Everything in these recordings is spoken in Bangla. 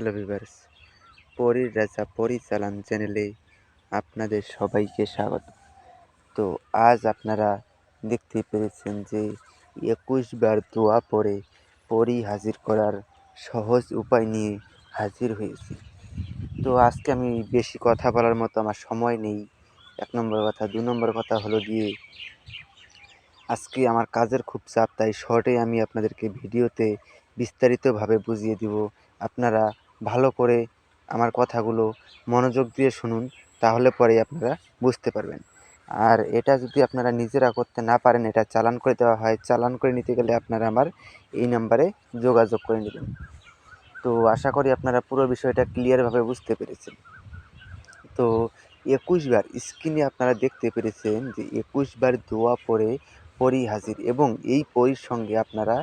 হ্যালো ভিভার্স পরীর রাজা পরিচালন চ্যানেলে আপনাদের সবাইকে স্বাগত। তো আজ আপনারা দেখতে পেরেছেন যে একুশ বার দোয়া পরে পরি হাজির করার সহজ উপায় নিয়ে হাজির হয়েছি। তো আজকে আমি বেশি কথা বলার মতো আমার সময় নেই। এক নম্বর কথা, দু নম্বর কথা হলো দিয়ে আজকে আমার কাজের খুব চাপ, তাই শর্টে আমি আপনাদেরকে ভিডিওতে বিস্তারিতভাবে বুঝিয়ে দিব। আপনারা ভালো করে আমার কথাগুলো মনোযোগ দিয়ে শুনুন, তাহলে পরে আপনারা বুঝতে পারবেন। আর এটা যদি আপনারা নিজেরা করতে না পারেন, এটা চালান করে দেওয়া হয়। চালান করে নিতে গেলে আপনারা আমার এই নাম্বারে যোগাযোগ করে নেবেন। তো আশা করি আপনারা পুরো বিষয়টা ক্লিয়ারভাবে বুঝতে পেরেছেন। তো একুশ বার স্ক্রিনে আপনারা দেখতে পেরেছেন যে একুশ বার দোয়া পরে পরি হাজির এবং এই পরির সঙ্গে আপনারা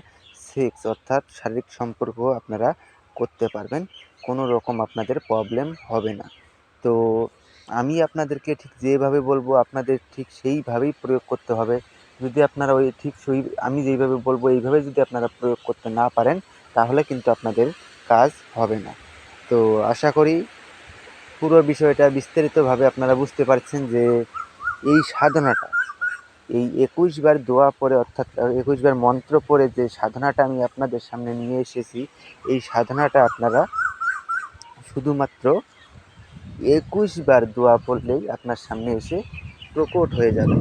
সেক্স অর্থাৎ শারীরিক সম্পর্ক আপনারা করতে পারবেন, কোনো রকম আপনাদের প্রবলেম হবে না। তো আমি আপনাদেরকে ঠিক যেভাবে বলব, আপনাদের ঠিক সেইভাবেই প্রয়োগ করতে হবে। যদি আপনারা ওই ঠিক সেই, আমি যেইভাবে বলব, এইভাবে যদি আপনারা প্রয়োগ করতে না পারেন, তাহলে কিন্তু আপনাদের কাজ হবে না। তো আশা করি পুরো বিষয়টা বিস্তারিতভাবে আপনারা বুঝতে পারছেন যে এই সাধনাটা এই একুশ বার দোয়া পরে অর্থাৎ একুশ বার মন্ত্র পরে যে সাধনাটা আমি আপনাদের সামনে নিয়ে এসেছি, এই সাধনাটা আপনারা শুধুমাত্র একুশ বার দোয়া পড়লেই আপনার সামনে এসে প্রকট হয়ে যাবে।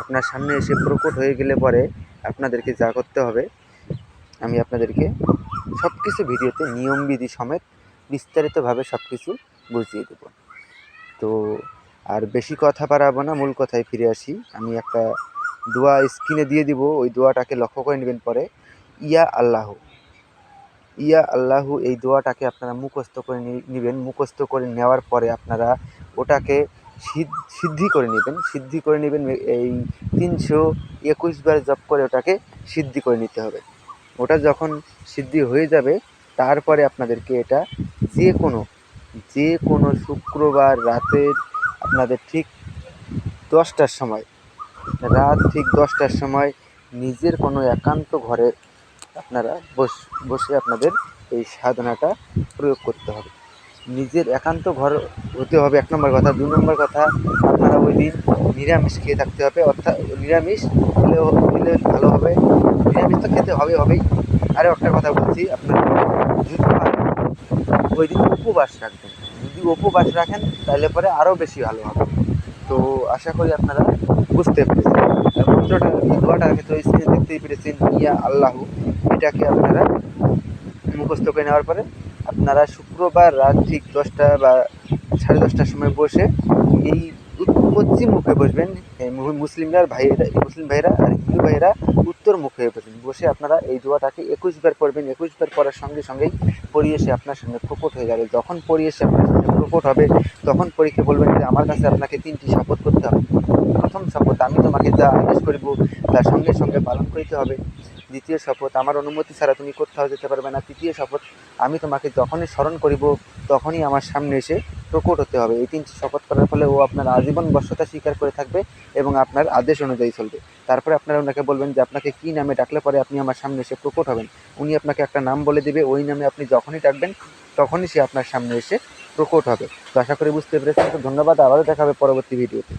আপনার সামনে এসে প্রকট হয়ে গেলে পরে আপনাদেরকে যা করতে হবে, আমি আপনাদেরকে সব কিছু ভিডিওতে নিয়মবিধি সমেত বিস্তারিতভাবে সব কিছু বুঝিয়ে দেব। তো আর বেশি কথা বাড়াবো না, মূল কথায় ফিরে আসি। আমি একটা দোয়া স্ক্রিনে দিয়ে দিব, ওই দোয়াটাকে লক্ষ্য করে নেবেন পরে। ইয়া আল্লাহ। ইয়া আল্লাহু, এই দোয়াটাকে আপনারা মুখস্থ করে নেবেন। মুখস্থ করে নেওয়ার পরে আপনারা ওটাকে সিদ্ধি করে নেবেন। সিদ্ধি করে নেবেন, এই তিনশো একুশ বার জপ করে ওটাকে সিদ্ধি করে নিতে হবে। ওটা যখন সিদ্ধি হয়ে যাবে, তারপরে আপনাদেরকে এটা যে কোনো যে কোনো শুক্রবার রাতের আপনাদের ঠিক দশটার সময়, রাত ঠিক দশটার সময় নিজের কোনো একান্ত ঘরে আপনারা বস, বসে আপনাদের এই সাধনাটা প্রয়োগ করতে হবে। নিজের একান্ত ঘর হতে হবে এক নম্বর কথা। দু নম্বর কথা, আপনারা ওই দিন নিরামিষ খেয়ে থাকতে হবে, অর্থাৎ নিরামিষ হলেও খেলে ভালো হবে, নিরামিষ তো খেতে হবে, হবেই। আরও একটা কথা বলছি, আপনারা ওই দিন উপবাস রাখবেন যদি উপবাস রাখেন, তাহলে পরে আরও বেশি ভালো হবে। তো আশা করি আপনারা বুঝতে পেরেছেন। মন্ত্রটা দোয়াটা তো স্ক্রিনে দেখতেই পেরেছেন, ইয়া আল্লাহ। এটাকে আপনারা মুখস্থ করে নেওয়ার পরে আপনারা শুক্রবার রাত ঠিক দশটা বা সাড়ে দশটার সময় বসে এই পশ্চিম মুখে বসবেন। মুসলিমরা ভাইয়েরা, মুসলিম ভাইয়েরা আর হিন্দু ভাইয়েরা উত্তর মুখে বসবেন। বসে আপনারা এই দোয়াটাকে একুশ বার পড়বেন। একুশ বার পড়ার সঙ্গে সঙ্গেই এসে আপনার সামনে প্রকট হয়ে যাবে। যখন এসে আপনার সামনে প্রকট হবে, তখন পরীক্ষা বলবেন যে, আমার কাছে আপনাকে তিনটি শপথ করতে হবে। প্রথম শপথ আমি তোমাকে যা আদেশ করিব, তার সঙ্গে সঙ্গে পালন করিতে হবে। দ্বিতীয় শপথ। আমার অনুমতি ছাড়া তুমি কোথাও যেতে পারবে না। তৃতীয় শপথ আমি তোমাকে যখনই স্মরণ করিব, তখনই আমার সামনে এসে প্রকট হতে হবে। এই তিনটি শপথ করার ফলে ও আপনার আজীবন বর্ষতা স্বীকার করে থাকবে এবং আপনার আদেশ অনুযায়ী চলবে। তারপরে আপনারা ওনাকে বলবেন যে, আপনাকে কী নামে ডাকলে পরে আপনি আমার সামনে এসে প্রকট হবেন? উনি আপনাকে একটা নাম বলে দেবে। ওই নামে আপনি যখনই ডাকবেন, তখনই সে আপনার সামনে এসে প্রকট হবে। তো আশা করি বুঝতে পেরেছেন। তো ধন্যবাদ। আবারও দেখা হবে পরবর্তী ভিডিওতে।